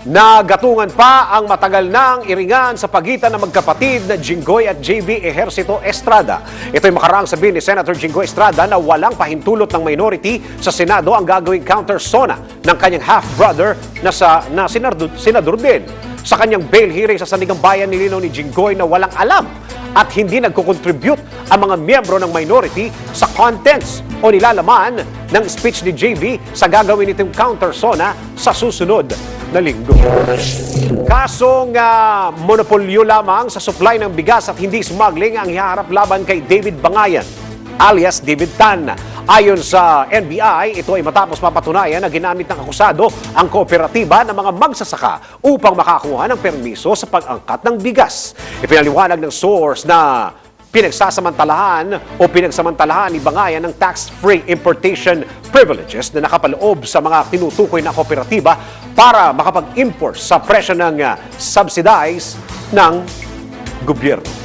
Nagatungan pa ang matagal nang iringan sa pagitan ng magkapatid na Jinggoy at JB Ejercito Estrada. Ito'y makaraang sabihin ni Senator Jinggoy Estrada na walang pahintulot ng minority sa Senado ang gagawing counter-sona ng kanyang half-brother na, sa, na senador, senador din. Sa kanyang bail hearing sa Sanigang Bayan nilinaw ni Jinggoy na walang alam at hindi nagkukontribute ang mga miyembro ng minority sa contents o nilalaman ng speech ni JB sa gagawin nitong counter-sona sa susunod na linggo. Kasong ah, monopolyo lamang sa supply ng bigas at hindi smuggling ang hiharap laban kay David Bangayan alias David Tan. Ayon sa NBI, ito ay matapos mapatunayan na ginamit ng akusado ang kooperatiba ng mga magsasaka upang makakuha ng permiso sa pag-angkat ng bigas. Ipinaliwanag ng source na pinagsasamantalahan o pinagsamantalahan ni Bangayan ng tax-free importation privileges na nakapaloob sa mga tinutukoy na kooperatiba para makapag-import sa presyo ng ah, subsidize ng gobyerno.